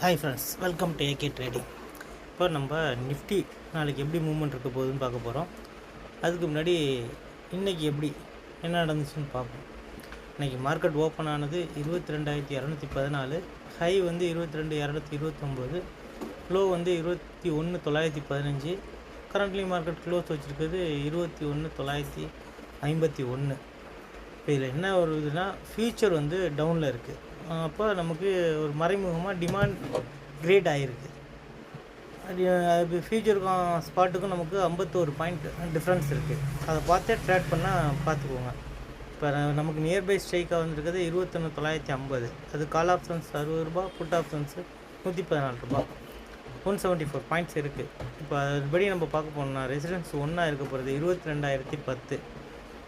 Hi friends welcome to AK trading இப்போ நம்ம Nifty நாளைக்கு எப்படி மூவ்மெண்ட் இருக்க போகுதுன்னு பார்க்க போகிறோம் அதுக்கு முன்னாடி இன்றைக்கி எப்படி என்ன நடந்துச்சுன்னு பார்ப்போம். இன்றைக்கி மார்க்கெட் ஓப்பன் ஆனது இருபத்தி ரெண்டாயிரத்தி இரநூத்தி பதினாலு ஹை வந்து இருபத்தி ரெண்டு இரநூத்தி இருபத்தொம்போது லோ வந்து இருபத்தி ஒன்று தொள்ளாயிரத்தி பதினஞ்சு கரண்ட்லி மார்க்கெட் க்ளோஸ் வச்சுருக்கிறது இருபத்தி ஒன்று தொள்ளாயிரத்தி ஐம்பத்தி ஒன்று. இப்போ இதில் என்ன ஒரு ஃபியூச்சர் வந்து டவுனில் இருக்குது அப்போ நமக்கு ஒரு மறைமுகமாக டிமாண்ட் கிரேட் ஆகிருக்கு அது அது ஃபியூச்சருக்கும் ஸ்பாட்டுக்கும் நமக்கு ஐம்பத்தோரு பாயிண்ட் டிஃப்ரென்ஸ் இருக்குது அதை பார்த்தே ட்ராக் பண்ணால் பார்த்துக்கோங்க. இப்போ நமக்கு நியர்பை ஸ்ட்ரைக்காக வந்திருக்கிறது இருபத்தொன்று தொள்ளாயிரத்தி ஐம்பது. அது கால் ஆப்ஷன்ஸ் அறுபது ரூபா புட் ஆப்ஷன்ஸு நூற்றி பதினாலு ரூபா ஒன் செவன்ட்டி ஃபோர் பாயிண்ட்ஸ் இருக்குது இப்போ அதுபடி நம்ம பார்க்க போனோம்னா ரெசிடென்ஸ் ஒன்றா இருக்க போகிறது இருபத்தி ரெண்டாயிரத்தி பத்து.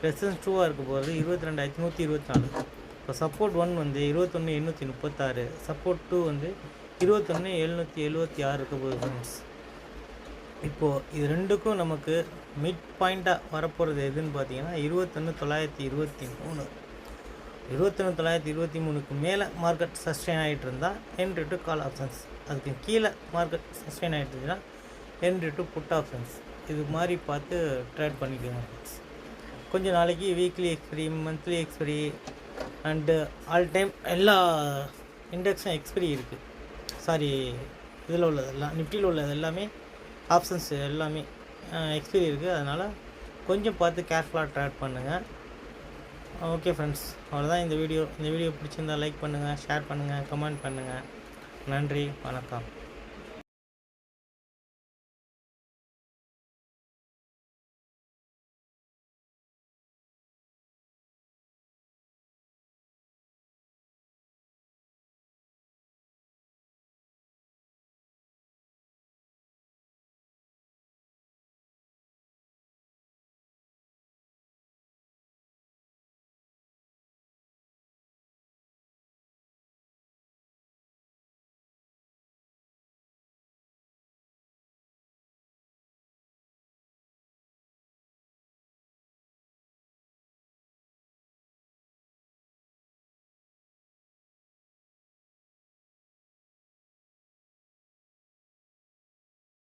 ரெசிடென்ஸ் டூவாக இருக்க போகிறது இருபத்தி ரெண்டாயிரத்தி நூற்றி இருபத்தி நாலு. இப்போ சப்போர்ட் ஒன் வந்து இருபத்தொன்று எண்ணூற்றி முப்பத்தாறு. சப்போர்ட் டூ வந்து இருபத்தொன்று எழுநூற்றி எழுபத்தி ஆறு இருக்க போகுது ஃப்ரெண்ட்ஸ் இப்போது இது ரெண்டுக்கும் நமக்கு மிட் பாயிண்ட்டாக வரப்போகிறது எதுன்னு பார்த்தீங்கன்னா இருபத்தொன்று தொள்ளாயிரத்தி இருபத்தி மூணு. இருபத்தொன்று தொள்ளாயிரத்தி இருபத்தி மூணுக்கு மேலே மார்க்கெட் சஸ்டெயின் ஆகிட்டு இருந்தால் என்ட்ரி டு கால் ஆப்ஷன்ஸ் அதுக்கு கீழே மார்க்கெட் சஸ்டெயின் ஆகிட்டு இருந்துச்சுன்னா என்ட்ரி டு புட் ஆப்ஷன்ஸ் இது மாதிரி பார்த்து ட்ரேட் பண்ணிக்கோங்க கொஞ்சம் நாளைக்கு weekly expiry monthly expiry and all time எல்லா இண்டெக்ஸும் எக்ஸ்பிரி இருக்குது சாரி இதில் உள்ளதெல்லாம் நிஃப்டியில் உள்ளது எல்லாமே ஆப்ஷன்ஸ் எல்லாமே எக்ஸ்பிரி இருக்குது அதனால் கொஞ்சம் பார்த்து கேர்ஃபுல்லாக ட்ராட் பண்ணுங்கள் ஓகே ஃப்ரெண்ட்ஸ் அவ்வளோதான் இந்த வீடியோ இந்த வீடியோ பிடிச்சிருந்தா லைக் பண்ணுங்கள் ஷேர் பண்ணுங்கள் கமெண்ட் பண்ணுங்கள் நன்றி வணக்கம்.